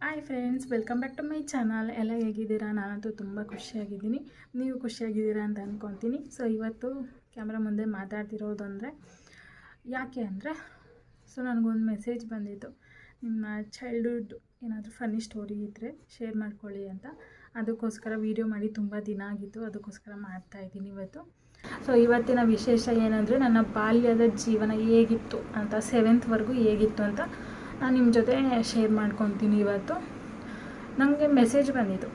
Hi friends welcome back to my channel ಎಲ್ಲ ಹೇಗಿದ್ದೀರಾ? ನಾನಂತೂ ತುಂಬ ಖುಷಿಯಾಗಿದ್ದೀನಿ. ನೀವು ಖುಷಿಯಾಗಿದ್ದೀರಾ ಅಂತ ಅಂದ್ಕೊತೀನಿ ಸೊ ಇವತ್ತು ಕ್ಯಾಮ್ರಾ ಮುಂದೆ ಮಾತಾಡ್ತಿರೋದು ಅಂದರೆ ಯಾಕೆ ಅಂದರೆ ಸೊ ನನಗೊಂದು ಮೆಸೇಜ್ ಬಂದಿತ್ತು. ನಿಮ್ಮ ಚೈಲ್ಡ್ಹುಡ್ ಏನಾದರೂ ಫನ್ನಿ ಸ್ಟೋರಿ ಇದ್ದರೆ ಶೇರ್ ಮಾಡ್ಕೊಳ್ಳಿ ಅಂತ. ಅದಕ್ಕೋಸ್ಕರ ವೀಡಿಯೋ ಮಾಡಿ ತುಂಬ ದಿನ ಆಗಿತ್ತು. ಅದಕ್ಕೋಸ್ಕರ ಮಾಡ್ತಾ ಇದ್ದೀನಿ ಇವತ್ತು. ಸೊ ಇವತ್ತಿನ ವಿಶೇಷ ಏನಂದರೆ, ನನ್ನ ಬಾಲ್ಯದ ಜೀವನ ಹೇಗಿತ್ತು ಅಂತ ಸೆವೆಂತ್ವರೆಗೂ ಹೇಗಿತ್ತು ಅಂತ ನಾನು ನಿಮ್ಮ ಜೊತೆ ಶೇರ್ ಮಾಡ್ಕೊತೀನಿ ಇವತ್ತು. ನನಗೆ ಮೆಸೇಜ್ ಬಂದಿತ್ತು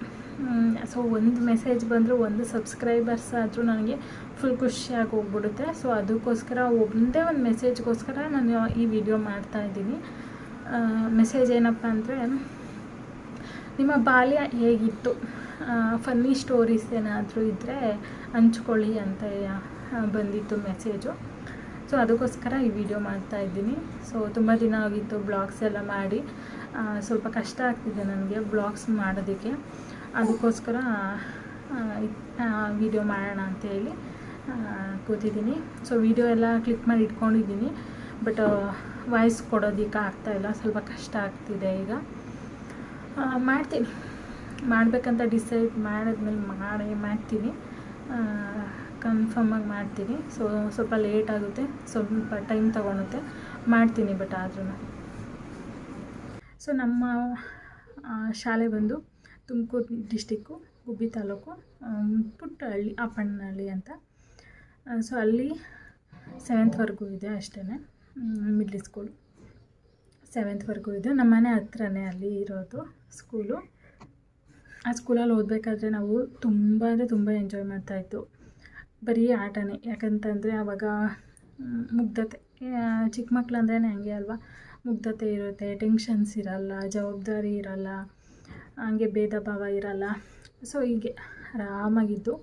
ಸೊ ಒಂದು ಮೆಸೇಜ್ ಬಂದರೂ ಒಂದು ಸಬ್ಸ್ಕ್ರೈಬರ್ಸ್ ಆದರೂ ನನಗೆ ಫುಲ್ ಖುಷಿಯಾಗಿ ಹೋಗ್ಬಿಡುತ್ತೆ. ಸೊ ಅದಕ್ಕೋಸ್ಕರ ಒಂದೇ ಒಂದು ಮೆಸೇಜ್ಗೋಸ್ಕರ ನಾನು ಈ ವಿಡಿಯೋ ಮಾಡ್ತಾ ಇದ್ದೀನಿ. ಮೆಸೇಜ್ ಏನಪ್ಪ ಅಂದರೆ, ನಿಮ್ಮ ಬಾಲ್ಯ ಹೇಗಿತ್ತು? ಫನ್ನಿ ಸ್ಟೋರೀಸ್ ಏನಾದರೂ ಇದ್ದರೆ ಹಂಚ್ಕೊಳ್ಳಿ ಅಂತ ಬಂದಿತ್ತು ಮೆಸೇಜು ಸೊ ಅದಕ್ಕೋಸ್ಕರ ಈ ವಿಡಿಯೋ ಮಾಡ್ತಾ ಇದ್ದೀನಿ. ಸೊ ತುಂಬ ದಿನ ಆಗಿತ್ತು ಬ್ಲಾಗ್ಸ್ ಎಲ್ಲ ಮಾಡಿ. ಸ್ವಲ್ಪ ಕಷ್ಟ ಆಗ್ತಿದೆ ನನಗೆ ಬ್ಲಾಗ್ಸ್ ಮಾಡೋದಕ್ಕೆ. ಅದಕ್ಕೋಸ್ಕರ ವಿಡಿಯೋ ಮಾಡೋಣ ಅಂತ ಹೇಳಿ ಕೂತಿದ್ದೀನಿ. ಸೊ ವಿಡಿಯೋ ಎಲ್ಲ ಕ್ಲಿಕ್ ಮಾಡಿ ಇಟ್ಕೊಂಡಿದ್ದೀನಿ. ಬಟ್ ವಾಯ್ಸ್ ಕೊಡೋದಕ್ಕೆ ಆಗ್ತಾಯಿಲ್ಲ ಸ್ವಲ್ಪ ಕಷ್ಟ ಆಗ್ತಿದೆ ಈಗ. ಮಾಡ್ತೀನಿ. ಮಾಡಬೇಕಂತ ಡಿಸೈಡ್ ಮಾಡಿದ್ಮೇಲೆ ಮಾಡೇ, ಮಾಡ್ತೀನಿ. ಕನ್ಫರ್ಮಾಗಿ ಮಾಡ್ತೀನಿ. ಸೊ ಸ್ವಲ್ಪ ಲೇಟ್ ಆಗುತ್ತೆ. ಸ್ವಲ್ಪ ಟೈಮ್ ತೊಗೊಳುತ್ತೆ. ಮಾಡ್ತೀನಿ ಬಟ್ ಆದ್ರೂ ಸೊ ನಮ್ಮ ಶಾಲೆ ಬಂದು ತುಮಕೂರು ಡಿಸ್ಟಿಕ್ಕು ಗುಬ್ಬಿ ತಾಲೂಕು ಪುಟ್ಟ ಹಳ್ಳಿ ಅಪ್ಪಣ್ಣಹಳ್ಳಿ ಅಂತ. ಸೊ ಅಲ್ಲಿ ಸೆವೆಂತ್ವರೆಗೂ ಇದೆ ಅಷ್ಟೇ ಮಿಡ್ಲ್ ಸ್ಕೂಲ್ ಸೆವೆಂತ್ವರೆಗೂ ಇದೆ. ನಮ್ಮ ಮನೆ ಹತ್ರನೇ ಅಲ್ಲಿ ಇರೋದು ಸ್ಕೂಲು ಆ ಸ್ಕೂಲಲ್ಲಿ ಓದಬೇಕಾದ್ರೆ ನಾವು ತುಂಬ ಅಂದರೆ ತುಂಬ ಎಂಜಾಯ್ ಮಾಡ್ತಾಯಿತ್ತು ಬರೀ ಆಟನೇ. ಯಾಕಂತಂದರೆ ಆವಾಗ ಮುಗ್ಧತೆ. ಚಿಕ್ಕ ಮಕ್ಳು ಅಂದ್ರೆ ಹಂಗೆ ಅಲ್ವಾ? ಮುಗ್ಧತೆ ಇರುತ್ತೆ, ಟೆನ್ಷನ್ಸ್ ಇರಲ್ಲ, ಜವಾಬ್ದಾರಿ ಇರಲ್ಲ, ಹಂಗೆ ಭೇದ ಭಾವ ಇರಲ್ಲ. ಸೊ ಹೀಗೆ. ಆರಾಮಾಗಿದ್ದು,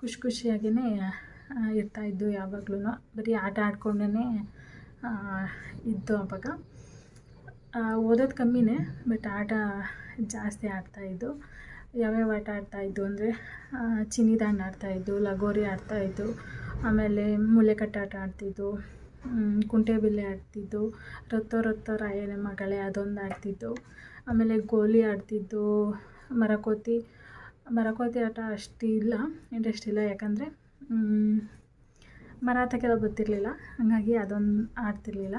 ಖುಷಿ ಖುಷಿಯಾಗಿಯೇ ಇರ್ತಾಯಿದ್ದು ಯಾವಾಗ್ಲೂ ಬರೀ ಆಟ ಆಡ್ಕೊಂಡೇ ಇದ್ದು ಆವಾಗ ಓದೋದು ಕಮ್ಮಿನೇ, ಬಟ್ ಆಟ ಜಾಸ್ತಿ ಆಡ್ತಾಯಿದ್ದು ಯಾವ್ಯಾವ ಆಟ ಆಡ್ತಾಯಿದ್ದು ಅಂದರೆ ಚಿನ್ನಿದಾಂಡು ಆಡ್ತಾಯಿದ್ದು ಲಗೋರಿ ಆಡ್ತಾಯಿದ್ದು ಆಮೇಲೆ ಮೂಲೆಕಟ್ಟು ಆಟ ಆಡ್ತಿದ್ದು ಕುಂಟೆಬಿಲ್ಲೆ ಆಡ್ತಿದ್ದು ರತ್ತೋ ರತ್ತೋ ರಾಯನ ಮಗಳೇ ಅದೊಂದು ಆಡ್ತಿದ್ದು ಆಮೇಲೆ ಗೋಲಿ ಆಡ್ತಿದ್ದು ಮರಕೋತಿ ಮರಕೋತಿ ಆಟ ಅಷ್ಟಿಲ್ಲ ಇಂಟ್ರೆಸ್ಟ್ ಇಲ್ಲ, ಯಾಕಂದರೆ ಮರ ಹತ್ತಕ್ಕೆಲ್ಲ ಗೊತ್ತಿರಲಿಲ್ಲ, ಹಾಗಾಗಿ ಅದೊಂದು ಆಡ್ತಿರಲಿಲ್ಲ,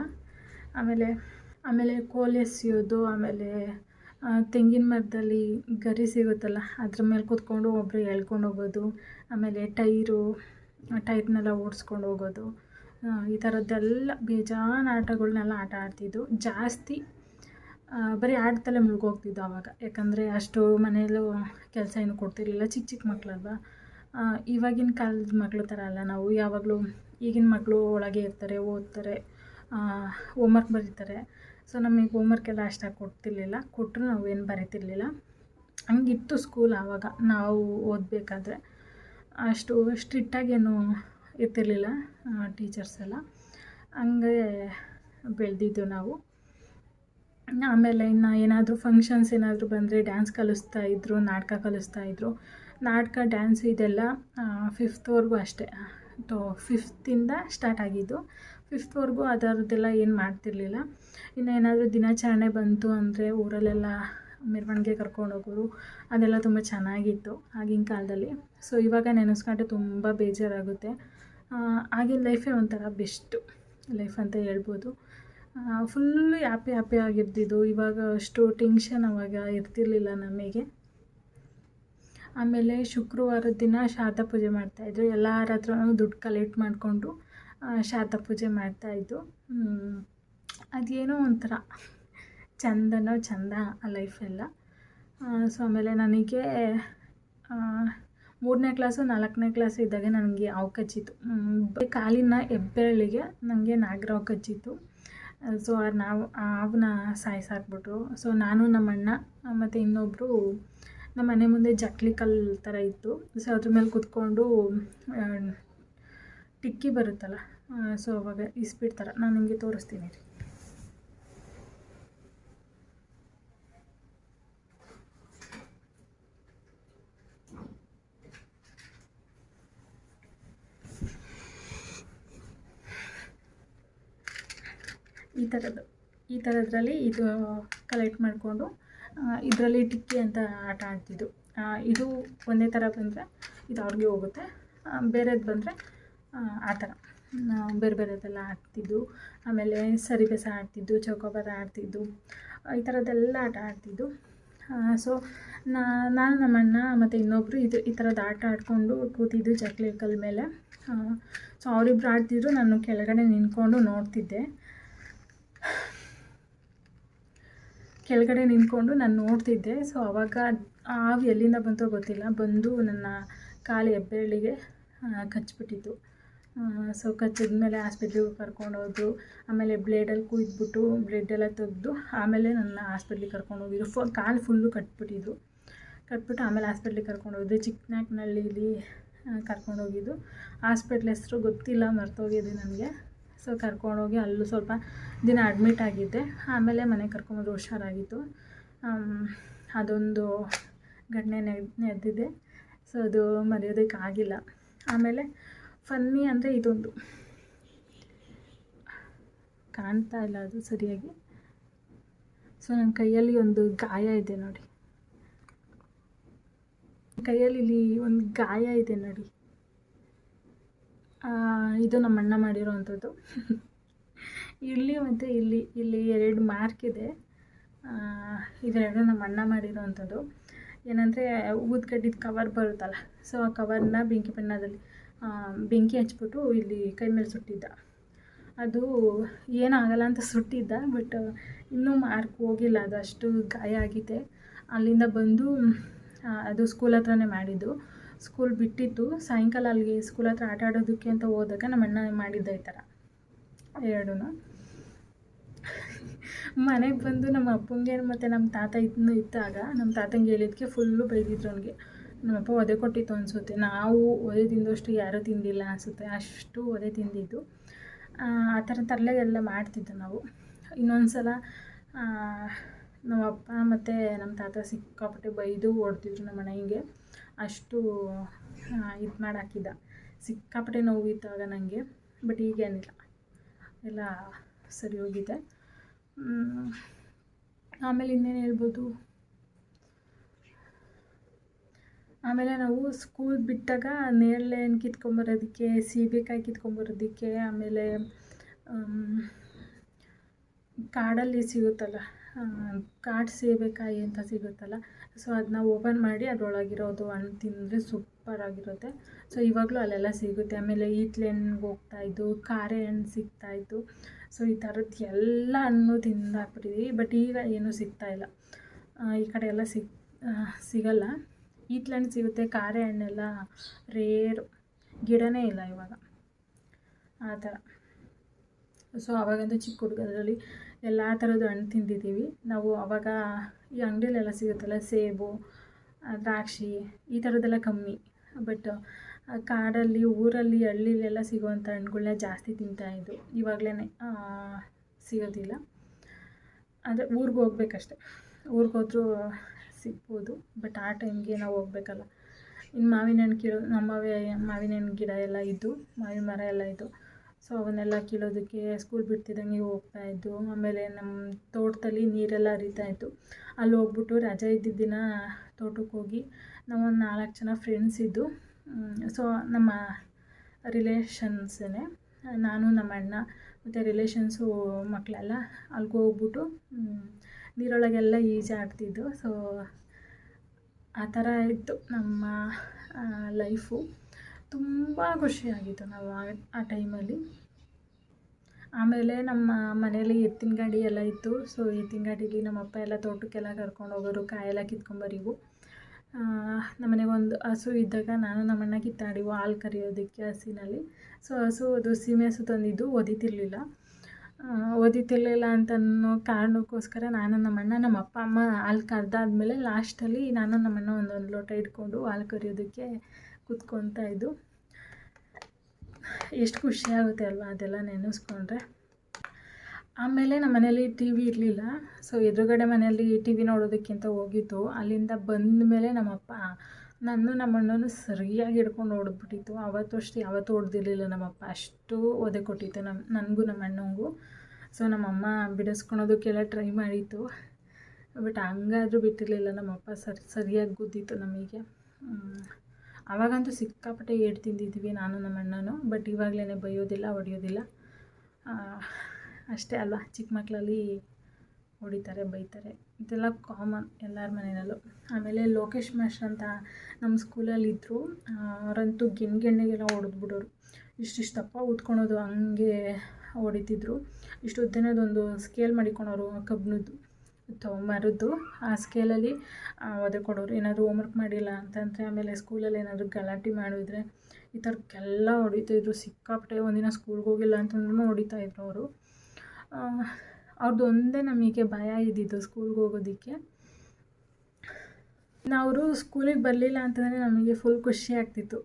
ಆಮೇಲೆ ಆಮೇಲೆ ಕೋಲ್ ಎಸೆಯೋದು, ಆಮೇಲೆ ತೆಂಗಿನ ಮರದಲ್ಲಿ ಗರಿ ಸಿಗುತ್ತಲ್ಲ, ಅದ್ರ ಮೇಲೆ ಕೂತ್ಕೊಂಡು ಒಬ್ಬರು ಎಳ್ಕೊಂಡು ಹೋಗೋದು, ಆಮೇಲೆ ಟೈರು, ಟೈರ್ನೆಲ್ಲ ಓಡಿಸ್ಕೊಂಡು ಹೋಗೋದು ಈ ಥರದ್ದೆಲ್ಲ ಬೇಜಾನು ಆಟಗಳನ್ನೆಲ್ಲ ಆಟ ಆಡ್ತಿದ್ದು. ಜಾಸ್ತಿ ಬರೀ ಆಟದಲ್ಲೇ ಮುಳುಗೋಗ್ತಿದ್ದು ಆವಾಗ. ಯಾಕಂದರೆ ಅಷ್ಟು ಮನೆಯಲ್ಲೂ ಕೆಲಸ ಏನು ಕೊಡ್ತಿರ್ಲಿಲ್ಲ ಚಿಕ್ಕ ಚಿಕ್ಕ ಮಕ್ಕಳಲ್ವ ಇವಾಗಿನ ಕಾಲದ ಮಕ್ಕಳು ಥರ ಅಲ್ಲ ನಾವು. ಯಾವಾಗಲೂ ಈಗಿನ ಮಕ್ಕಳು ಒಳಗೆ ಇರ್ತಾರೆ, ಓದ್ತಾರೆ ಹೋಮ್ವರ್ಕ್ ಬರೀತಾರೆ. ಸೊ ನಮಗೆ ಹೋಮ್ವರ್ಕೆಲ್ಲ ಅಷ್ಟಾಗಿ ಕೊಡ್ತಿರ್ಲಿಲ್ಲ. ಕೊಟ್ಟರು ನಾವು ಏನು ಬರೀತಿರ್ಲಿಲ್ಲ. ಹಂಗಿತ್ತು ಸ್ಕೂಲ್ ಆವಾಗ. ನಾವು ಓದಬೇಕಾದ್ರೆ ಅಷ್ಟು ಸ್ಟ್ರಿಕ್ಟಾಗೇನು ಇರ್ತಿರ್ಲಿಲ್ಲ ಟೀಚರ್ಸ್ ಎಲ್ಲ. ಹಂಗೆ ಬೆಳೆದಿದ್ದು ನಾವು. ಆಮೇಲೆ ಇನ್ನು ಏನಾದರೂ ಫಂಕ್ಷನ್ಸ್ ಏನಾದರೂ ಬಂದರೆ ಡ್ಯಾನ್ಸ್ ಕಲಿಸ್ತಾ ಇದ್ದರು ನಾಟಕ ಕಲಿಸ್ತಾ ಇದ್ದರು ನಾಟಕ ಡ್ಯಾನ್ಸ್ ಇದೆಲ್ಲ ಫಿಫ್ತ್ವರೆಗೂ ಅಷ್ಟೇ. ಟು ಫಿಫ್ತಿಂದ ಸ್ಟಾರ್ಟ್ ಆಗಿದ್ದು. ಫಿಫ್ತ್ವರೆಗೂ ಥರದ್ದೆಲ್ಲ ಏನು ಮಾಡ್ತಿರ್ಲಿಲ್ಲ. ಇನ್ನು ಏನಾದರೂ ದಿನಾಚರಣೆ ಬಂತು ಅಂದರೆ ಊರಲ್ಲೆಲ್ಲ ಮೆರವಣಿಗೆ ಕರ್ಕೊಂಡು ಹೋಗೋರು, ಅದೆಲ್ಲ ತುಂಬ ಚೆನ್ನಾಗಿತ್ತು ಆಗಿನ ಕಾಲದಲ್ಲಿ. ಸೊ ಇವಾಗ ನೆನೆಸ್ಕೊಂಡ್ರೆ ತುಂಬ ಬೇಜಾರಾಗುತ್ತೆ. ಆಗಿನ ಲೈಫೇ ಒಂಥರ ಬೆಸ್ಟು ಲೈಫ್ ಅಂತ ಹೇಳ್ಬೋದು. ಫುಲ್ಲು ಹ್ಯಾಪಿ ಹ್ಯಾಪಿ ಆಗಿರ್ತಿದ್ದು ಇವಾಗ ಅಷ್ಟು ಟೆನ್ಷನ್ ಅವಾಗ ಇರ್ತಿರ್ಲಿಲ್ಲ ನಮಗೆ. ಆಮೇಲೆ ಶುಕ್ರವಾರದ ದಿನ ಶಾರದಾ ಪೂಜೆ ಮಾಡ್ತಾಯಿದ್ರು ಎಲ್ಲರ ಹತ್ರನೂ ದುಡ್ಡು ಕಲೆಕ್ಟ್ ಮಾಡಿಕೊಂಡು ಶಾರದಾ ಪೂಜೆ ಮಾಡ್ತಾಯಿದ್ದು ಅದೇನೋ ಒಂಥರ ಚಂದನೋ ಚಂದ ಆ ಲೈಫೆಲ್ಲ. ಸೊ ಆಮೇಲೆ ನನಗೆ ಮೂರನೇ ಕ್ಲಾಸು ನಾಲ್ಕನೇ ಕ್ಲಾಸ್ ಇದ್ದಾಗ ನನಗೆ ಹಾವು ಕಚ್ಚಿತ್ತು ಕಾಲಿನ ಹೆಬ್ಬೆರಳಿಗೆ ನನಗೆ ನಾಗರಾವು ಕಚ್ಚಿತ್ತು ಸೊ ನಾವು ಅವನ್ನ ಸಾಯಿಸಾಕ್ಬಿಟ್ರು. ಸೊ ನಾನು ನಮ್ಮ ಅಣ್ಣ ಮತ್ತು ಇನ್ನೊಬ್ಬರು ನಮ್ಮ ಮನೆ ಮುಂದೆ ಜಕ್ಲಿ ಕಲ್ಲು ಥರ ಇತ್ತು. ಸೊ ಅದ್ರ ಮೇಲೆ ಕುತ್ಕೊಂಡು ಟಿಕ್ಕಿ ಬರುತ್ತಲ್ಲ ಸೊ ಅವಾಗ ಇಸ್ಬಿಡ್ತಾರೆ. ನಾನು ನಿಮಗೆ ತೋರಿಸ್ತೀನಿ ರೀ. ಈ ಥರದ್ದು ಈ ಥರದ್ರಲ್ಲಿ ಇದು ಕಲೆಕ್ಟ್ ಮಾಡಿಕೊಂಡು ಇದರಲ್ಲಿ ಟಿಕ್ಕಿ ಅಂತ ಆಟ ಆಡ್ತಿದ್ದು. ಇದು ಒಂದೇ ಥರ ಬಂದರೆ ಇದು ಅವ್ರಿಗೆ ಹೋಗುತ್ತೆ. ಬೇರೆದು ಬಂದರೆ ಆ ಥರ. ಬೇರೆ ಬೇರೆದೆಲ್ಲ ಆಡ್ತಿದ್ದು ಆಮೇಲೆ ಸರಿಬೆಸ ಆಡ್ತಿದ್ದು ಚೌಕಾಬಾರ ಆಡ್ತಿದ್ದು ಈ ಥರದ್ದೆಲ್ಲ ಆಟ ಆಡ್ತಿದ್ದು ಸೊ ನಾನು ನಮ್ಮ ಅಣ್ಣ ಮತ್ತು ಇನ್ನೊಬ್ಬರು ಇದು, ಈ ಥರದ್ದು ಆಟ ಆಡಿಕೊಂಡು ಕೂತಿದ್ದು ಚಕ್ಲಿ ಕಲ್ ಮೇಲೆ ಸೊ ಅವರಿಬ್ಬರು ಆಡ್ತಿದ್ರು, ನಾನು ಕೆಳಗಡೆ ನಿಂತ್ಕೊಂಡು ನೋಡ್ತಿದ್ದೆ. ಕೆಳಗಡೆ ನಿಂತ್ಕೊಂಡು ನಾನು ನೋಡ್ತಿದ್ದೆ. ಸೊ ಅವಾಗ ಹಾವು ಎಲ್ಲಿಂದ ಬಂತೋ ಗೊತ್ತಿಲ್ಲ. ಬಂದು ನನ್ನ ಕಾಲು ಹೆಬ್ಬೆರಳಿಗೆ ಕಚ್ಚಿಬಿಟ್ಟಿತ್ತು ಸೊ ಕಚ್ಚಿದ ಮೇಲೆ ಆಸ್ಪೆಟ್ಲಿಗೆ ಕರ್ಕೊಂಡು ಹೋದರು. ಆಮೇಲೆ ಬ್ಲೇಡಲ್ಲಿ ಕುಯ್ದುಬಿಟ್ಟು ಬ್ಲೆಡ್ಡೆಲ್ಲ ತೆಗೆದು ಆಮೇಲೆ ನನ್ನ ಹಾಸ್ಪಿಟ್ಲಿಗೆ ಕರ್ಕೊಂಡು ಹೋಗಿದ್ರು. ಫು ಕಾಲು ಫುಲ್ಲು ಕಟ್ಬಿಟ್ಟಿದ್ರು. ಕಟ್ಬಿಟ್ಟು ಆಮೇಲೆ ಹಾಸ್ಪಿಟ್ಲಿಗೆ ಕರ್ಕೊಂಡು ಹೋಗಿದ್ದು ಕರ್ಕೊಂಡು ಹೋಗಿದ್ದು ಹಾಸ್ಪಿಟ್ಲ್ ಹೆಸರು ಗೊತ್ತಿಲ್ಲ, ಮರ್ತೋಗಿದೆ ನನಗೆ. ಸೊ ಕರ್ಕೊಂಡೋಗಿ ಅಲ್ಲೂ ಸ್ವಲ್ಪ ದಿನ ಅಡ್ಮಿಟ್ ಆಗಿದ್ದೆ. ಆಮೇಲೆ ಮನೆಗೆ ಕರ್ಕೊಂಬಂದು ಹುಷಾರಾಗಿತ್ತು. ಅದೊಂದು ಘಟನೆ ನಡೆದಿದೆ. ಸೊ ಅದು ಮರೆಯೋದಕ್ಕಾಗಿಲ್ಲ ಆಮೇಲೆ ಫನ್ನಿ ಅಂದರೆ ಇದೊಂದು. ಕಾಣ್ತಾ ಇಲ್ಲ ಅದು ಸರಿಯಾಗಿ. ಸೊ ನನ್ನ ಕೈಯಲ್ಲಿ ಒಂದು ಗಾಯ ಇದೆ ನೋಡಿ. ಕೈಯಲ್ಲಿ ಇಲ್ಲಿ ಒಂದು ಗಾಯ ಇದೆ ನೋಡಿ. ಇದು ನಮ್ಮ ಅಣ್ಣ ಮಾಡಿರೋವಂಥದ್ದು. ಇಲ್ಲಿ ಮತ್ತು ಇಲ್ಲಿ ಇಲ್ಲಿ ಎರಡು ಮಾರ್ಕ್ ಇದೆ. ಇದೆರಡು ನಮ್ಮ ಅಣ್ಣ ಮಾಡಿರೋವಂಥದ್ದು. ಏನಂದರೆ, ಊದ್ಗಡ್ಡಿದ ಕವರ್ ಬರುತ್ತಲ್ಲ ಸೊ ಆ ಕವರ್ನ ಬೆಂಕಿ ಬಣ್ಣದಲ್ಲಿ. ಬೆಂಕಿ ಹಚ್ಬಿಟ್ಟು ಇಲ್ಲಿ ಕೈ ಮೇಲೆ ಸುಟ್ಟಿದ್ದ. ಅದು ಏನಾಗಲ್ಲ ಅಂತ ಸುಟ್ಟಿದ್ದ, ಬಟ್ ಇನ್ನೂ ಮಾರ್ಕ್ ಹೋಗಿಲ್ಲ, ಅದು ಅಷ್ಟು ಗಾಯ ಆಗಿದೆ. ಅಲ್ಲಿಂದ ಬಂದು ಅದು ಸ್ಕೂಲ್ ಹತ್ರನೇ ಮಾಡಿದ್ದು. ಸ್ಕೂಲ್ ಬಿಟ್ಟಿತ್ತು. ಸಾಯಂಕಾಲ ಅಲ್ಲಿಗೆ ಸ್ಕೂಲ್ ಹತ್ರ ಆಟ ಆಡೋದಕ್ಕೆ ಅಂತ ಹೋದಾಗ ನಮ್ಮ ಅಣ್ಣ ಮಾಡಿದ್ದ ಈ ಥರ. ಎರಡೂ ಮನೆಗೆ ಬಂದು ನಮ್ಮ ಅಪ್ಪಂಗೆ ಮತ್ತು ನಮ್ಮ ತಾತ ಇನ್ನು ಇದ್ದಾಗ, ನಮ್ಮ ತಾತಂಗೆ ಹೇಳಿದ್ಕೆ ಫುಲ್ಲು ಬೈದಿದ್ರು ಅವನಿಗೆ. ನಮ್ಮಪ್ಪ ಒದೆ ಕೊಟ್ಟಿತ್ತು ಅನಿಸುತ್ತೆ. ನಾವು ಒದೆ ತಿಂದಷ್ಟು ಯಾರೂ ತಿಂದಿಲ್ಲ ಅನಿಸುತ್ತೆ. ಅಷ್ಟು ಒದೆ ತಿಂದಿದ್ದು. ಆ ಥರ ತರಲೆ ಎಲ್ಲ ಮಾಡ್ತಿದ್ದು ನಾವು. ಇನ್ನೊಂದು ಸಲ ನಮ್ಮ ಮತ್ತು ನಮ್ಮ ತಾತ ಸಿಕ್ಕಾಪಟ್ಟೆ ಬೈದು ಓಡ್ತಿದ್ರು ನಮ್ಮ ಅಣ್ಣ ಅಷ್ಟು ಇದು ಮಾಡಿ ಹಾಕಿದ್ದ ಸಿಕ್ಕಾಪಟ್ಟೆ ನೋವಿತ್ತಾಗ ನನಗೆ ಬಟ್ ಈಗೇನಿಲ್ಲ ಎಲ್ಲ ಸರಿ ಹೋಗಿದೆ. ಆಮೇಲೆ ಇನ್ನೇನು ಹೇಳ್ಬೋದು? ಆಮೇಲೆ ನಾವು ಸ್ಕೂಲ್ ಬಿಟ್ಟಾಗ ನೇರಳೆ ಹಣ್ಣು ಕಿತ್ಕೊಂಬರೋದಕ್ಕೆ ಸೀಬೆಕಾಯಿ ಕಿತ್ಕೊಂಬರೋದಕ್ಕೆ ಆಮೇಲೆ ಆಮ್, ಕಾಡಲ್ಲಿ ಸಿಗುತ್ತಲ್ಲ ಕಾಡು ಸೀಬೆಕಾಯಿ ಅಂತ ಸಿಗುತ್ತಲ್ಲ ಸೊ ಅದನ್ನ ಓಪನ್ ಮಾಡಿ ಅದರೊಳಗಿರೋದು ಹಣ್ಣು ತಿಂದರೆ ಸೂಪರ್ ಆಗಿರುತ್ತೆ. ಸೊ ಇವಾಗಲೂ ಅಲ್ಲೆಲ್ಲ ಸಿಗುತ್ತೆ. ಆಮೇಲೆ ಈಟ್ಲೆ ಹಣ್ಣಿಗೆ ಹೋಗ್ತಾಯಿದ್ದು ಖಾರೆ ಹಣ್ಣು ಸಿಗ್ತಾಯಿತ್ತು ಸೊ ಈ ಥರದ್ದು ಎಲ್ಲ ಹಣ್ಣು ತಿಂದಾಕ್ಬಿಟ್ಟಿದ್ವಿ ಬಟ್ ಈಗ ಏನೂ ಸಿಗ್ತಾಯಿಲ್ಲ ಈ ಕಡೆ ಎಲ್ಲ ಸಿಗ್ ಸಿಗಲ್ಲ. ಈತ್ಲೆ ಸಿಗುತ್ತೆ ಕಾರೆ ಹಣ್ಣೆಲ್ಲ ರೇರು ಗಿಡನೇ ಇಲ್ಲ ಇವಾಗ. ಆ ಥರ. ಸೊ ಅವಾಗಂತೂ ಚಿಕ್ಕ ಹುಡುಗರಲ್ಲಿ ಎಲ್ಲ ಥರದ್ದು ಹಣ್ಣು ತಿಂದಿದ್ದೀವಿ. ನಾವು ಅವಾಗ ಈ ಅಂಗಡಿಯಲ್ಲೆಲ್ಲ ಸಿಗುತ್ತಲ್ಲ, ಸೇಬು ದ್ರಾಕ್ಷಿ ಈ ಥರದ್ದೆಲ್ಲ ಕಮ್ಮಿ. ಬಟ್ ಕಾಡಲ್ಲಿ, ಊರಲ್ಲಿ, ಹಳ್ಳಿಲೆಲ್ಲ ಸಿಗುವಂಥ ಹಣ್ಣುಗಳನ್ನ ಜಾಸ್ತಿ ತಿಂತಾಯಿದ್ದು ಇವಾಗಲೇ ಸಿಗೋದಿಲ್ಲ. ಅಂದರೆ ಊರಿಗೆ ಹೋಗ್ಬೇಕಷ್ಟೆ. ಊರಿಗೆ ಹೋದ್ರೂ ಸಿಗ್ಬೋದು ಬಟ್ ಆ ಟೈಮ್ಗೆ ನಾವು ಹೋಗ್ಬೇಕಲ್ಲ. ಇನ್ನು ಮಾವಿನ ಹಣ್ಣು ಕೀಳೋ ನಮ್ಮವೇ ಮಾವಿನ ಹಣ್ಣು ಗಿಡ ಎಲ್ಲ ಇದ್ದು, ಮಾವಿನ ಮರ ಎಲ್ಲ ಇದ್ದು ಸೊ ಅವನ್ನೆಲ್ಲ ಕೀಳೋದಕ್ಕೆ ಸ್ಕೂಲ್ ಬಿಡ್ತಿದ್ದಂಗೆ ಹೋಗ್ತಾ ಇದ್ದು, ಆಮೇಲೆ ನಮ್ಮ ತೋಟದಲ್ಲಿ ನೀರೆಲ್ಲ ಹರಿತಾ ಇತ್ತು. ಅಲ್ಲಿ ಹೋಗ್ಬಿಟ್ಟು ರಜೆ ಇದ್ದಿದ್ದ ದಿನ ತೋಟಕ್ಕೆ ಹೋಗಿ ನಾವೊಂದು ನಾಲ್ಕು ಜನ ಫ್ರೆಂಡ್ಸ್ ಇದ್ದು ಸೊ ನಮ್ಮ ರಿಲೇಷನ್ಸೇ ನಾನು ನಮ್ಮ ಅಣ್ಣ ಮತ್ತು ರಿಲೇಷನ್ಸು ಮಕ್ಕಳೆಲ್ಲ ಅಲ್ಲಿಗೆ ಹೋಗ್ಬಿಟ್ಟು ನೀರೊಳಗೆಲ್ಲ ಈಜಾಡ್ತಿದ್ದು ಸೊ ಆ ಥರ ಇತ್ತು ನಮ್ಮ ಲೈಫು ತುಂಬ ಖುಷಿಯಾಗಿತ್ತು ನಾವು ಆ- ಟೈಮಲ್ಲಿ ಆಮೇಲೆ ನಮ್ಮ ಮನೇಲಿ ಎತ್ತಿನ ಗಾಡಿ ಎಲ್ಲ ಇತ್ತು. ಸೊ ಎತ್ತಿನ ಗಾಡೀಲಿ ನಮ್ಮ ಅಪ್ಪ ಎಲ್ಲ ತೋಟಕ್ಕೆಲ್ಲ ಕರ್ಕೊಂಡು ಹೋಗೋರು, ಕಾಯೆಲ್ಲ ಕಿತ್ಕೊಂಬರಿವು. ನಮ್ಮ ಮನೆಗೆ ಒಂದು ಹಸು ಇದ್ದಾಗ ನಾನು ನಮ್ಮಣ್ಣ ಕಿತ್ತಾಡಿವು ಹಾಲು ಕರೆಯೋದಕ್ಕೆ ಹಸಿನಲ್ಲಿ. ಸೊ ಹಸು ಅದು ಸೀಮೆ ಹಸು ತಂದಿದ್ದು, ಒದಿತಿರ್ಲಿಲ್ಲ. ಒದಿತಿರ್ಲಿಲ್ಲ ಅಂತ ಅನ್ನೋ ಕಾರಣಕ್ಕೋಸ್ಕರ ನಾನು ನಮ್ಮ ಅಣ್ಣ, ನಮ್ಮ ಅಪ್ಪ, ಅಮ್ಮ ಹಾಲು ಕರೆದಾದ್ಮೇಲೆ ಲಾಸ್ಟಲ್ಲಿ ನಾನು ನಮ್ಮ ಅಣ್ಣ ಒಂದೊಂದು ಲೋಟ ಇಟ್ಕೊಂಡು ಹಾಲು ಕರೆಯೋದಕ್ಕೆ ಕೂತ್ಕೊತಾ ಇದ್ದು, ಎಷ್ಟು ಖುಷಿಯಾಗುತ್ತೆ ಅಲ್ವಾ ಅದೆಲ್ಲ ನೆನೆಸ್ಕೊಂಡ್ರೆ. ಆಮೇಲೆ ನಮ್ಮ ಮನೇಲಿ ಟಿ ವಿ ಇರಲಿಲ್ಲ. ಸೊ ಎದುರುಗಡೆ ಮನೆಯಲ್ಲಿ ಟಿ ವಿ ನೋಡೋದಕ್ಕಿಂತ ಹೋಗಿತ್ತು ಅಲ್ಲಿಂದ ಬಂದ ಮೇಲೆ ನಮ್ಮಪ್ಪ ನನ್ನ ನಮ್ಮ ಅಣ್ಣನೂ ಸರಿಯಾಗಿ ಹಿಡ್ಕೊಂಡು ಹೊಡೆದ್ಬಿಟ್ಟಿತ್ತು ಅವತ್ತು ಅಷ್ಟು ಯಾವತ್ತೂ ಓಡ್ದಿರಲಿಲ್ಲ ನಮ್ಮಪ್ಪ. ಅಷ್ಟು ಒದೆ ಕೊಟ್ಟಿತ್ತು ನಮ್ಮ ನನಗೂ ನಮ್ಮ ಅಣ್ಣಂಗೂ. ಸೊ ನಮ್ಮಮ್ಮ ಬಿಡಿಸ್ಕೊಳೋದಕ್ಕೆಲ್ಲ ಟ್ರೈ ಮಾಡಿತ್ತು. ಬಟ್ ಹಂಗಾದ್ರೂ ಬಿಟ್ಟಿರಲಿಲ್ಲ. ನಮ್ಮಪ್ಪ ಸರಿ, ಸರಿಯಾಗಿ ಗುದ್ದಿತ್ತು ನಮಗೆ. ಆವಾಗಂತೂ ಸಿಕ್ಕಾಪಟ್ಟೆ ಏಟ್ ತಿಂದಿದ್ವಿ ನಾನು, ನಮ್ಮ ಅಣ್ಣನು. ಬಟ್ ಇವಾಗಲೇ ಬೈಯೋದಿಲ್ಲ, ಹೊಡೆಯೋದಿಲ್ಲ. ಅಷ್ಟೇ ಅಲ್ವಾ? ಚಿಕ್ಕ ಮಕ್ಕಳಲ್ಲಿ ಹೊಡಿತಾರೆ, ಬೈತಾರೆ. ಇದೆಲ್ಲ ಕಾಮನ್ ಎಲ್ಲರ ಮನೆಯಲ್ಲೂ. ಆಮೇಲೆ ಲೋಕೇಶ್ ಮಾಸ್ಟರ್ ಅಂತ ನಮ್ಮ ಸ್ಕೂಲಲ್ಲಿ ಇದ್ದರು ಅವರಂತೂ ಗೆಣ್ ಗೆಣ್ಣೆಗೆಲ್ಲ ಹೊಡೆದ್ಬಿಡೋರು. ಇಷ್ಟಿಷ್ಟು ದಪ್ಪ ಊದ್ಕೊಳೋದು ಹಂಗೆ ಹೊಡಿತಿದ್ರು. ಇಷ್ಟು ಉದ್ದನೇದೊಂದು ಸ್ಕೇಲ್ ಮಾಡಿಕೊಳೋರು ಕಬ್ಬಿಣದ್ದು ಮರದ್ದು. ಆ ಸ್ಕೇಲಲ್ಲಿ ಒದೆ ಕೊಡೋರು. ಏನಾದರೂ ಹೋಮ್ವರ್ಕ್ ಮಾಡಿಲ್ಲ ಅಂತಂದರೆ ಆಮೇಲೆ ಸ್ಕೂಲಲ್ಲಿ ಏನಾದರೂ ಗಲಾಟೆ ಮಾಡಿದರೆ ಈ ಥರಕ್ಕೆಲ್ಲ ಹೊಡಿತಾಯಿದ್ರು ಸಿಕ್ಕಾಪಟ್ಟೆ ಒಂದಿನ ಸ್ಕೂಲ್ಗೆ ಹೋಗಿಲ್ಲ ಅಂತಂದ್ರೂ ಹೊಡಿತಾಯಿದ್ರು ಅವರು. ಅವ್ರದ್ದು ಒಂದೇ ನಮಗೆ ಭಯ ಇದ್ದಿದ್ದು ಸ್ಕೂಲ್ಗೆ ಹೋಗೋದಕ್ಕೆ. ನಾವು ಸ್ಕೂಲಿಗೆ ಬರಲಿಲ್ಲ ಅಂತಂದರೆ ನಮಗೆ ಫುಲ್ ಖುಷಿ ಆಗ್ತಿತ್ತು.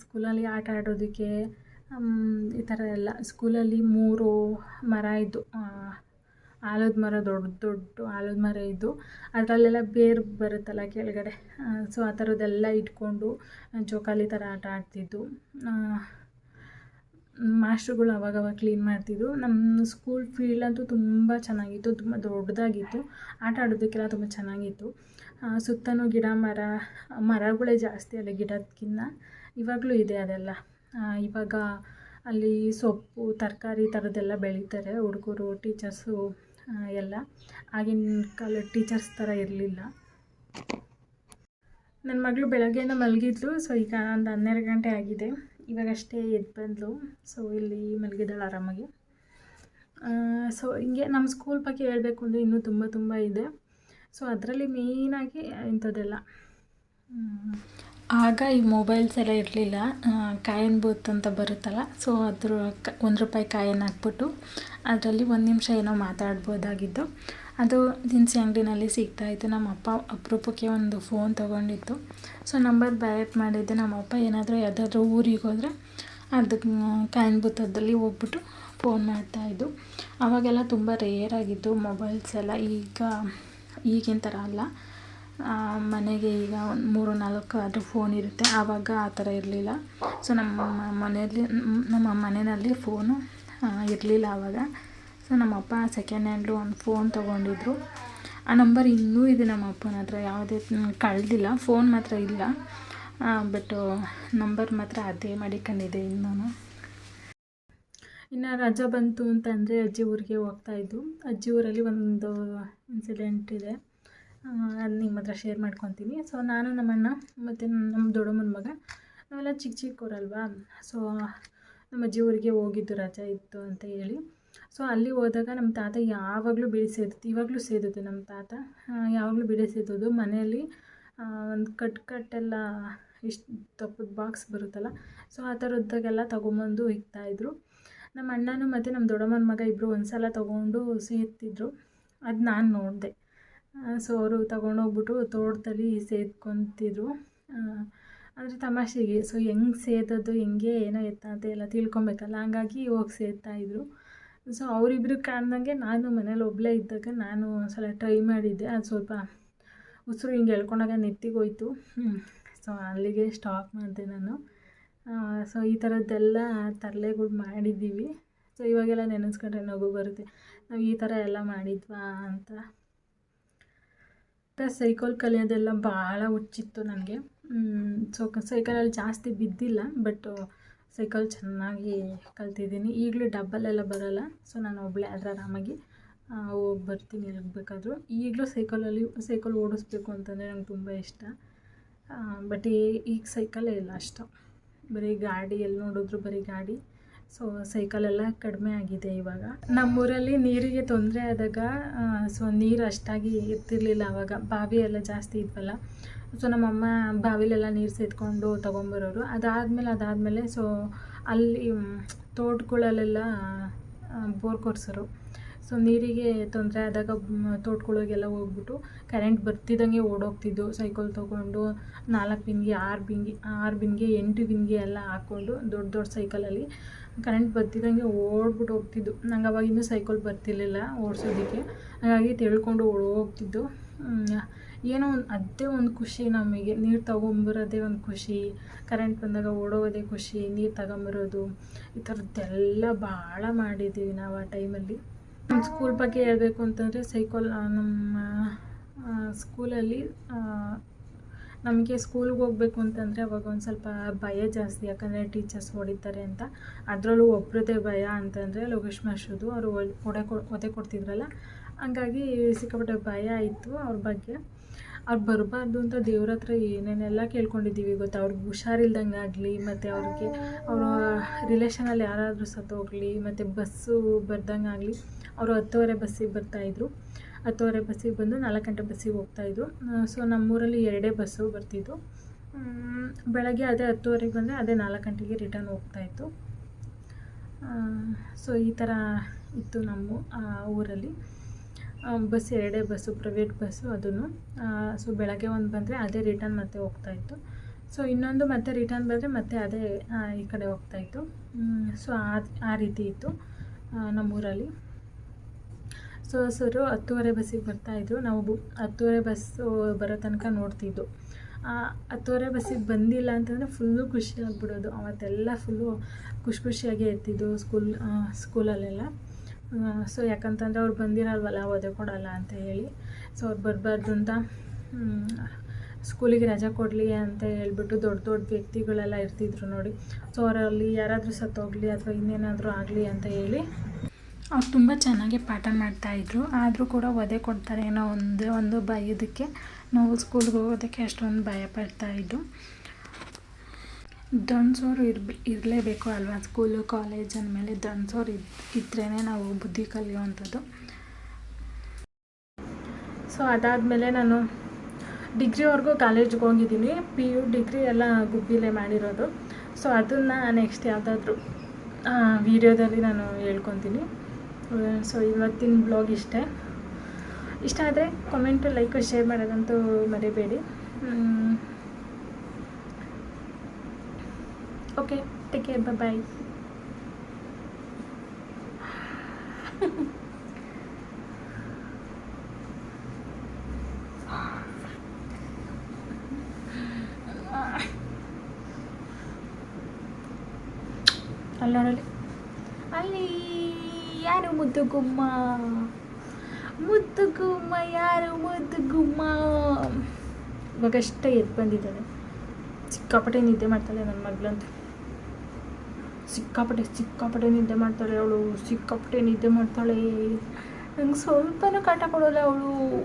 ಸ್ಕೂಲಲ್ಲಿ ಆಟ ಆಡೋದಕ್ಕೆ ಈ ಥರ ಎಲ್ಲ. ಸ್ಕೂಲಲ್ಲಿ ಮೂರು ಮರ ಇದ್ದು ಆಲದ ಮರ ದೊಡ್ಡ ದೊಡ್ಡ ಆಲದ ಮರ ಇದ್ದು, ಅದರಲ್ಲೆಲ್ಲ ಬೇರು ಬರುತ್ತಲ್ಲ ಕೆಳಗಡೆ. ಸೊ ಆ ಥರದ್ದೆಲ್ಲ ಇಟ್ಕೊಂಡು ಜೋಕಾಲಿ ಥರ ಆಟ ಆಡ್ತಿದ್ದು. ಮಾಸ್ಟ್ರುಗಳು ಅವಾಗವಾಗ ಕ್ಲೀನ್ ಮಾಡ್ತಿದ್ರು. ನಮ್ಮ ಸ್ಕೂಲ್ ಫೀಲ್ಡ್ ಅಂತೂ ತುಂಬ ಚೆನ್ನಾಗಿತ್ತು, ತುಂಬ ದೊಡ್ಡದಾಗಿತ್ತು. ಆಟ ಆಡೋದಕ್ಕೆಲ್ಲ ತುಂಬ ಚೆನ್ನಾಗಿತ್ತು. ಸುತ್ತಲೂ ಗಿಡ, ಮರ, ಮರಗಳೇ ಜಾಸ್ತಿ ಅಲ್ಲ ಗಿಡದಕ್ಕಿಂತ ಇವಾಗಲೂ ಇದೆ ಅದೆಲ್ಲ. ಇವಾಗ ಅಲ್ಲಿ ಸೊಪ್ಪು, ತರಕಾರಿ ಥರದ್ದೆಲ್ಲ ಬೆಳೀತಾರೆ, ಹುಡುಗರು ಟೀಚರ್ಸು ಎಲ್ಲ. ಆಗಿನ ಕಾಲದ ಟೀಚರ್ಸ್ ಥರ ಇರಲಿಲ್ಲ. ನನ್ನ ಮಗಳು ಬೆಳಗ್ಗೆಯಿಂದ ಮಲಗಿದ್ಲು ಸೊ ಈಗ ಒಂದು ಹನ್ನೆರಡು ಗಂಟೆ ಆಗಿದೆ. ಇವಾಗಷ್ಟೇ ಎದ್ದು ಬಂದಳು ಸೊ ಇಲ್ಲಿ ಮಲಗಿದ್ದಾಳೆ ಆರಾಮಾಗಿ. ಸೊ ಹಿಂಗೆ ನಮ್ಮ ಸ್ಕೂಲ್ ಬಗ್ಗೆ ಹೇಳಬೇಕು ಅಂದರೆ ಇನ್ನೂ ತುಂಬ ತುಂಬ ಇದೆ. ಸೊ ಅದರಲ್ಲಿ ಮೇಯ್ನಾಗಿ ಇಂಥದ್ದೆಲ್ಲ. ಆಗ ಈ ಮೊಬೈಲ್ಸ್ ಎಲ್ಲ ಇರಲಿಲ್ಲ. ಕಾಯನ್ ಬೂತ್ ಅಂತ ಬರುತ್ತಲ್ಲ ಸೊ ಅದ್ರ ಒಂದು ರೂಪಾಯಿ ಕಾಯಿನ್ ಹಾಕ್ಬಿಟ್ಟು ಅದರಲ್ಲಿ ಒಂದು ನಿಮಿಷ ಏನೋ ಮಾತಾಡ್ಬೋದಾಗಿದ್ದು ಅದು ದಿನಸಿ ಅಂಗಡಿನಲ್ಲಿ ಸಿಗ್ತಾಯಿತ್ತು ನಮ್ಮ ಅಪ್ಪ ಅಪರೂಪಕ್ಕೆ ಒಂದು ಫೋನ್ ತೊಗೊಂಡಿತ್ತು. ಸೊ ನಂಬರ್ ಬ್ಯಾಟ್ ಮಾಡಿದ್ದೆ. ನಮ್ಮ ಅಪ್ಪ ಏನಾದರೂ ಯಾವುದಾದ್ರೂ ಊರಿಗೆ ಹೋದರೆ ಅದಕ್ಕೆ ಕಾಯಿನ್ ಹೋಗ್ಬಿಟ್ಟು ಫೋನ್ ಮಾಡ್ತಾಯಿದ್ದು ಅವಾಗೆಲ್ಲ ತುಂಬ ರೇರ್ ಆಗಿತ್ತು ಮೊಬೈಲ್ಸ್ ಎಲ್ಲ. ಈಗ, ಈಗಿನ ಥರ ಅಲ್ಲ. ಮನೆಗೆ ಈಗ ಒಂದು ಮೂರು, ನಾಲ್ಕು ಆದರೂ ಫೋನ್ ಇರುತ್ತೆ. ಆವಾಗ ಆ ಥರ ಇರಲಿಲ್ಲ. ಸೊ ನಮ್ಮ ಮನೆಯಲ್ಲಿ ನಮ್ಮ ಮನೆಯಲ್ಲಿ ಫೋನು ಇರಲಿಲ್ಲ ಆವಾಗ ಸೊ ನಮ್ಮಪ್ಪ ಸೆಕೆಂಡ್ ಹ್ಯಾಂಡ್ಲು ಒಂದು ಫೋನ್ ತೊಗೊಂಡಿದ್ರು. ಆ ನಂಬರ್ ಇನ್ನೂ ಇದೆ ನಮ್ಮ ಅಪ್ಪನ ಹತ್ರ, ಯಾವುದೇ ಕಳೆದಿಲ್ಲ ಫೋನ್ ಮಾತ್ರ ಇಲ್ಲ. ಬಟ್ ನಂಬರ್ ಮಾತ್ರ ಅದೇ ಮಾಡಿಕೊಂಡಿದೆ ಇನ್ನೂ ಇನ್ನು ರಜಾ ಬಂತು ಅಂತಂದರೆ ಅಜ್ಜಿ ಊರಿಗೆ ಹೋಗ್ತಾಯಿದ್ದು ಅಜ್ಜಿ ಊರಲ್ಲಿ ಒಂದು ಇನ್ಸಿಡೆಂಟ್ ಇದೆ. ಅದು ನಿಮ್ಮ ಹತ್ರ ಶೇರ್ ಮಾಡ್ಕೊತೀನಿ. ಸೊ ನಾನು ನಮ್ಮಣ್ಣ, ಮತ್ತು ನಮ್ಮ ದೊಡ್ಡಮ್ಮನ ಮಗ, ನಾವೆಲ್ಲ ಚಿಕ್ಕ ಚಿಕ್ಕವರಲ್ವಾ ಸೊ ನಮ್ಮ ಅಜ್ಜಿ ಊರಿಗೆ ಹೋಗಿದ್ದು ರಜೆ ಇತ್ತು ಅಂತ ಹೇಳಿ. ಸೊ ಅಲ್ಲಿ ಹೋದಾಗ ನಮ್ಮ ತಾತ ಯಾವಾಗಲೂ ಬಿಡಿ ಸೇದುತ್ತೆ ಇವಾಗಲೂ ಸೇದುತ್ತೆ ನಮ್ಮ ತಾತ. ಯಾವಾಗಲೂ ಬಿಡಿ ಸೇದೋದು ಮನೆಯಲ್ಲಿ ಒಂದು ಕಟ್ ಕಟ್ಟೆಲ್ಲ ಇಷ್ಟು ದಪ್ಪದ ಬಾಕ್ಸ್ ಬರುತ್ತಲ್ಲ, ಸೊ ಆ ಥರದ್ದಾಗೆಲ್ಲ ತೊಗೊಂಬಂದು ಇಕ್ತಾಯಿದ್ರು ನಮ್ಮ ಅಣ್ಣನೂ ಮತ್ತು ನಮ್ಮ ದೊಡ್ಡಮ್ಮನ ಮಗ ಇಬ್ಬರು ಒಂದು ಸಲ ತೊಗೊಂಡು ಸೇದ್ತಿದ್ರು. ಅದು ನಾನು ನೋಡಿದೆ. ಸೊ ಅವರು ತೊಗೊಂಡೋಗ್ಬಿಟ್ಟು ತೋಟದಲ್ಲಿ ಸೇದ್ಕೊತಿದ್ರು. ಅಂದರೆ ತಮಾಷೆಗೆ, ಸೊ ಹೆಂಗೆ ಸೇದೋದು, ಹೆಂಗೆ, ಏನೋ ಎತ್ತ ಅಂತ ಎಲ್ಲ ತಿಳ್ಕೊಬೇಕಲ್ಲ, ಹಂಗಾಗಿ ಹೋಗಿ ಸೇದ್ತಾಯಿದ್ರು ಸೊ ಅವರಿಬ್ಬರು ಕಾಣ್ದಂಗೆ ನಾನು ಮನೇಲಿ ಒಬ್ಬಳೇ ಇದ್ದಾಗ ನಾನು ಸಲ ಟ್ರೈ ಮಾಡಿದ್ದೆ. ಅದು ಸ್ವಲ್ಪ ಉಸಿರು ಹಿಂಗೆ ಎಳ್ಕೊಂಡಾಗ ನೆತ್ತಿಗೋಯ್ತು ಸೊ ಅಲ್ಲಿಗೆ ಸ್ಟಾಪ್ ಮಾಡಿದೆ ನಾನು. ಸೊ ಈ ಥರದ್ದೆಲ್ಲ ತರಲೆಗಳು ಮಾಡಿದ್ದೀವಿ. ಸೊ ಇವಾಗೆಲ್ಲ ನೆನೆಸ್ಕೊಂಡ್ರೆ ನಗು ಬರುತ್ತೆ. ನಾವು ಈ ಥರ ಎಲ್ಲ ಮಾಡಿದ್ವಾ ಅಂತ. ಸೈಕಲ್ ಕಲಿಯೋದೆಲ್ಲ ಭಾಳ ಹುಚ್ಚಿತ್ತು ನನಗೆ. ಸೊ ಸೈಕಲಲ್ಲಿ ಜಾಸ್ತಿ ಬಿದ್ದಿಲ್ಲ ಬಟ್ ಸೈಕಲ್ ಚೆನ್ನಾಗಿ ಕಲ್ತಿದ್ದೀನಿ. ಈಗಲೂ ಡಬ್ಬಲೆಲ್ಲ ಬರೋಲ್ಲ. ಸೊ ನಾನು ಒಬ್ಬಳೇ ಆದರೆ ಆರಾಮಾಗಿ ಹೋಗಿ ಬರ್ತೀನಿ ಎಲ್ಲಿಗೆ ಬೇಕಾದರೂ. ಈಗಲೂ ಸೈಕಲಲ್ಲಿ ಸೈಕಲ್ ಓಡಿಸ್ಬೇಕು ಅಂತಂದರೆ ನಂಗೆ ತುಂಬ ಇಷ್ಟ. ಬಟ್ ಈಗ ಸೈಕಲೇ ಇಲ್ಲ ಅಷ್ಟು. ಬರೀ ಗಾಡಿ ಎಲ್ಲಿ ನೋಡಿದ್ರು ಬರೀ ಗಾಡಿ. ಸೊ ಸೈಕಲೆಲ್ಲ ಕಡಿಮೆ ಆಗಿದೆ ಇವಾಗ. ನಮ್ಮೂರಲ್ಲಿ ನೀರಿಗೆ ತೊಂದರೆ ಆದಾಗ ಸೊ ನೀರು ಅಷ್ಟಾಗಿ ಇರ್ತಿರ್ಲಿಲ್ಲ ಆವಾಗ ಬಾವಿ ಎಲ್ಲ ಜಾಸ್ತಿ ಇದ್ವಲ್ಲ. ಸೊ ನಮ್ಮಮ್ಮ ಬಾವಿಲೆಲ್ಲ ನೀರು ಸೇದ್ಕೊಂಡು ತೊಗೊಂಬರೋರು. ಅದಾದಮೇಲೆ ಅದಾದಮೇಲೆ ಸೊ ಅಲ್ಲಿ ತೋಟಗಳಲ್ಲೆಲ್ಲ ಬೋರ್ ಕೊರ್ಸೋರು. ಸೊ ನೀರಿಗೆ ತೊಂದರೆ ಆದಾಗ ತೋಟಗಳಿಗೆಲ್ಲ ಹೋಗ್ಬಿಟ್ಟು ಕರೆಂಟ್ ಬರ್ತಿದ್ದಂಗೆ ಓಡೋಗ್ತಿದ್ದು. ಸೈಕಲ್ ತೊಗೊಂಡು ನಾಲ್ಕು ಬಿಂದಿಗೆ ಆರು ಬಿಂದಿಗೆ ಆರು ಬಿಂದಿಗೆ ಎಂಟು ಬಿಂದಿಗೆ ಎಲ್ಲ ಹಾಕ್ಕೊಂಡು ದೊಡ್ಡ ದೊಡ್ಡ ಸೈಕಲಲ್ಲಿ ಕರೆಂಟ್ ಬರ್ತಿದ್ದಂಗೆ ಓಡ್ಬಿಟ್ಟು ಹೋಗ್ತಿದ್ದು. ನಂಗೆ ಅವಾಗ ಇನ್ನೂ ಸೈಕಲ್ ಬರ್ತಿರ್ಲಿಲ್ಲ ಓಡಿಸೋದಕ್ಕೆ. ಹಾಗಾಗಿ ತಿಳ್ಕೊಂಡು ಹೋಗ್ತಿದ್ದು. ಏನೋ ಒಂದು, ಅದೇ ಒಂದು ಖುಷಿ ನಮಗೆ. ನೀರು ತಗೊಂಬರೋದೇ ಒಂದು ಖುಷಿ. ಕರೆಂಟ್ ಬಂದಾಗ ಓಡೋಗೋದೇ ಖುಷಿ. ನೀರು ತಗೊಂಬರೋದು. ಈ ಥರದ್ದೆಲ್ಲ ಭಾಳ ಮಾಡಿದ್ದೀವಿ ನಾವು ಆ ಟೈಮಲ್ಲಿ ನಮ್ಮ ಸ್ಕೂಲ್ ಬಗ್ಗೆ ಹೇಳಬೇಕು ಅಂತಂದರೆ ಸೈಕಲ್ ನಮ್ಮ ಸ್ಕೂಲಲ್ಲಿ ನಮಗೆ ಸ್ಕೂಲ್ಗೆ ಹೋಗ್ಬೇಕು ಅಂತಂದರೆ ಅವಾಗ ಒಂದು ಸ್ವಲ್ಪ ಭಯ ಜಾಸ್ತಿ, ಯಾಕಂದರೆ ಟೀಚರ್ಸ್ ಹೊಡಿತಾರೆ ಅಂತ. ಅದರಲ್ಲೂ ಒಬ್ಬರದೇ ಭಯ ಅಂತಂದರೆ ಲೋಕೇಶ್ ಮಾಸ್ಟ್ರದು ಅವರು ಒಡೆ ಕೊ ಒದೆ ಕೊಡ್ತಿದ್ರಲ್ಲ? ಹಂಗಾಗಿ ಸಿಕ್ಕಾಪಟ್ಟೆ ಭಯ ಇತ್ತು ಅವ್ರ ಬಗ್ಗೆ. ಅವ್ರು ಬರಬಾರ್ದು ಅಂತ ದೇವ್ರ ಹತ್ರ ಏನೇನೆಲ್ಲ ಕೇಳ್ಕೊಂಡಿದ್ದೀವಿ ಗೊತ್ತಾ? ಅವ್ರಿಗೆ ಹುಷಾರಿಲ್ದಂಗೆ ಆಗಲಿ, ಮತ್ತು ಅವ್ರಿಗೆ ಅವರ ರಿಲೇಷನಲ್ಲಿ ಯಾರಾದರೂ ಸತ್ತೋಗಲಿ, ಮತ್ತು ಬಸ್ಸು ಬರ್ದಂಗೆ ಆಗಲಿ, ಅವರು ಹತ್ತುವರೆ ಬಸ್ಸಿಗೆ ಬರ್ತಾಯಿದ್ರು ಹತ್ತುವರೆ ಬಸ್ಸಿಗೆ ಬಂದು ನಾಲ್ಕು ಗಂಟೆ ಬಸ್ಸಿಗೆ ಹೋಗ್ತಾಯಿದ್ರು ಸೊ ನಮ್ಮೂರಲ್ಲಿ ಎರಡೇ ಬಸ್ಸು ಬರ್ತಿದ್ದು ಬೆಳಗ್ಗೆ ಅದೇ ಹತ್ತುವರೆಗೆ ಬಂದರೆ ಅದೇ ನಾಲ್ಕು ಗಂಟೆಗೆ ರಿಟರ್ನ್ ಹೋಗ್ತಾಯಿತ್ತು ಸೊ ಈ ಥರ ಇತ್ತು ನಮ್ಮ ಊರಲ್ಲಿ. ಬಸ್ ಎರಡೇ ಬಸ್ಸು ಪ್ರೈವೇಟ್ ಬಸ್ಸು ಅದನ್ನು ಸೊ ಬೆಳಗ್ಗೆ ಒಂದು ಬಂದರೆ ಅದೇ ರಿಟರ್ನ್ ಮತ್ತೆ ಹೋಗ್ತಾಯಿತ್ತು ಸೊ ಇನ್ನೊಂದು ಮತ್ತೆ ರಿಟರ್ನ್ ಬಂದರೆ ಮತ್ತೆ ಅದೇ ಈ ಕಡೆ ಹೋಗ್ತಾಯಿತ್ತು ಸೊ ಆ ಆ ರೀತಿ ಇತ್ತು ನಮ್ಮೂರಲ್ಲಿ. ಸೊ, ಸರು, ಹತ್ತುವರೆ ಬಸ್ಸಿಗೆ ಬರ್ತಾಯಿದ್ರು ನಾವು ಬು, ಹತ್ತುವರೆ ಬಸ್ಸು ಬರೋ ತನಕ ನೋಡ್ತಿದ್ದು. ಹತ್ತುವರೆ ಬಸ್ಸಿಗೆ ಬಂದಿಲ್ಲ ಅಂತಂದರೆ ಫುಲ್ಲು ಖುಷಿ ಆಗಿಬಿಡೋದು. ಅವತ್ತೆಲ್ಲ ಫುಲ್ಲು ಖುಷಿ ಖುಷಿಯಾಗಿ ಇರ್ತಿದ್ದು ಸ್ಕೂಲ್ ಸ್ಕೂಲಲ್ಲೆಲ್ಲ ಸೊ, ಯಾಕಂತಂದರೆ ಅವ್ರು ಬಂದಿರಲ್ವಲ್ಲ ಕೊಡಲ್ಲ ಅಂತ ಹೇಳಿ. ಸೊ, ಅವ್ರು ಬರಬಾರ್ದು ಅಂತ ಸ್ಕೂಲಿಗೆ ರಜೆ ಕೊಡಲಿ ಅಂತ ಹೇಳ್ಬಿಟ್ಟು ದೊಡ್ಡ ದೊಡ್ಡ ವ್ಯಕ್ತಿಗಳೆಲ್ಲ ಇರ್ತಿದ್ರು ನೋಡಿ. ಸೊ, ಅವರಲ್ಲಿ ಯಾರಾದರೂ ಸತ್ತೋಗಲಿ ಅಥವಾ ಇನ್ನೇನಾದರೂ ಆಗಲಿ ಅಂತ ಹೇಳಿ ಅವ್ರು ತುಂಬ ಚೆನ್ನಾಗಿ ಪಾಠ ಮಾಡ್ತಾಯಿದ್ರು ಆದರೂ ಕೂಡ ಒದೆ ಕೊಡ್ತಾರೆ ಏನೋ ಒಂದು ಒಂದು ಭಯದಕ್ಕೆ ನಾವು ಸ್ಕೂಲ್ಗೆ ಹೋಗೋದಕ್ಕೆ ಅಷ್ಟೊಂದು ಭಯ ಪಡ್ತಾಯಿದ್ರು ದಣ್ಸೋರು ಇರ್ಬೇ, ಇರಲೇಬೇಕು ಅಲ್ವಾ ಸ್ಕೂಲು ಕಾಲೇಜ್ ಅಂದಮೇಲೆ ದಣ್ಸೋರು ಇದ್ ಇದ್ರೇ ನಾವು ಬುದ್ಧಿ ಕಲಿಯುವಂಥದ್ದು. ಸೊ ಅದಾದಮೇಲೆ ನಾನು ಡಿಗ್ರಿವರೆಗೂ ಕಾಲೇಜ್ಗೆ ಹೋಗಿದ್ದೀನಿ. ಪಿ ಯು ಡಿಗ್ರಿ ಎಲ್ಲ ಗುಬ್ಬಿಲೇ ಮಾಡಿರೋದು. ಸೊ ಅದನ್ನು ನೆಕ್ಸ್ಟ್ ಯಾವುದಾದ್ರೂ ವಿಡಿಯೋದಲ್ಲಿ ನಾನು ಹೇಳ್ಕೊತೀನಿ. ಸೊ ಇವತ್ತಿನ ಬ್ಲಾಗ್ ಇಷ್ಟೇ. ಇಷ್ಟ ಆದರೆ ಕಾಮೆಂಟು ಲೈಕು ಶೇರ್ ಮಾಡೋದಂತೂ ಮರಿಬೇಡಿ. ಓಕೆ ಟೇಕ್ ಕೇರ್ ಬಾಯ್ ಅಲ್ಲಿ ನೋಡಲಿ ಅಲ್ಲಿ ಮುದ್ದುಗುಮ್ಮ. ಮುದ್ದು ಗುಮ್ಮ ಯಾರು ಮುದ್ದುಗುಮ್ಮ? ಇವಾಗಷ್ಟೇ ಎದ್ದು ಬಂದಿದ್ದಾಳೆ. ಸಿಕ್ಕಾಪಟ್ಟೆ ನಿದ್ದೆ ಮಾಡ್ತಾಳೆ ನನ್ನ ಮಗಳಂತೂ. ಸಿಕ್ಕಾಪಟ್ಟೆ ಸಿಕ್ಕಾಪಟ್ಟೆ ನಿದ್ದೆ ಮಾಡ್ತಾಳೆ ಅವಳು. ಸಿಕ್ಕಾಪಟ್ಟೆ ನಿದ್ದೆ ಮಾಡ್ತಾಳೆ. ನಂಗೆ ಸ್ವಲ್ಪನೂ ಕಾಟ ಕೊಡೋಲ್ಲ ಅವಳು.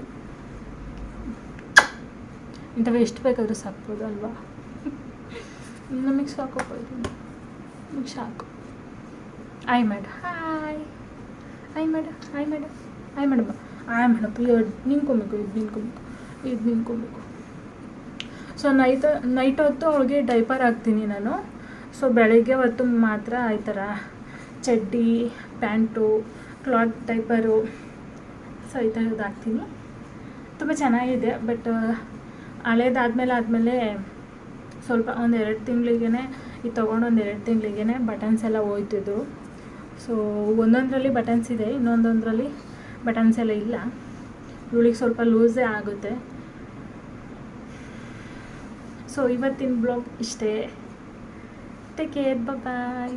ಇಂಥವು ಎಷ್ಟು ಬೇಕಾದರೂ ಸಾಕ್ಬೋದು ಅಲ್ವಾ? ನಮಗೆ ಸಾಕೋಬೋದು ನಮಗೆ ಸಾಕು. ಆಯ್ ಮ್ಯಾಡ್ ಹಾಯ್ ಆಯ್ ಮೇಡ hi madam hi madam hi madam ಎರಡು ನಿಂತ್ಕೊಬೇಕು, ಇದು ನಿಂತ್ಕೊಬೇಕು. ಇದು ನಿಂತ್ಕೊಬೇಕು. ಸೊ ನೈಟ್ ನೈಟ್ ಹೊತ್ತು ಅವಳಿಗೆ ಡೈಪರ್ ಹಾಕ್ತೀನಿ ನಾನು. ಸೊ ಬೆಳಗ್ಗೆ ಹೊತ್ತು ಮಾತ್ರ ಈ ಥರ ಚಡ್ಡಿ, ಪ್ಯಾಂಟು ಕ್ಲಾತ್ ಡೈಪರು ಸೊ ಈ ಥರದ್ದು ಹಾಕ್ತೀನಿ. ತುಂಬ ಚೆನ್ನಾಗಿದೆ ಬಟ್ ಹಳೇದಾದ್ಮೇಲೆ ಆದಮೇಲೆ ಸ್ವಲ್ಪ ಒಂದು ಎರಡು ತಿಂಗಳಿಗೆ ಇದು ತೊಗೊಂಡು ಒಂದು ಎರಡು ತಿಂಗಳಿಗೆ ಬಟನ್ಸ್ ಎಲ್ಲ ಹೋಯ್ತಿದ್ರು ಸೊ ಒಂದೊಂದರಲ್ಲಿ ಬಟನ್ಸ್ ಇದೆ, ಇನ್ನೊಂದೊಂದರಲ್ಲಿ ಬಟನ್ಸ್ ಎಲ್ಲ ಇಲ್ಲ. ಇವಳಿಗೆ ಸ್ವಲ್ಪ ಲೂಸೇ ಆಗುತ್ತೆ. ಸೊ ಇವತ್ತಿನ ಬ್ಲಾಗ್ ಇಷ್ಟೇ. ಟೇಕ್ ಕೇರ್ ಬಾಯ್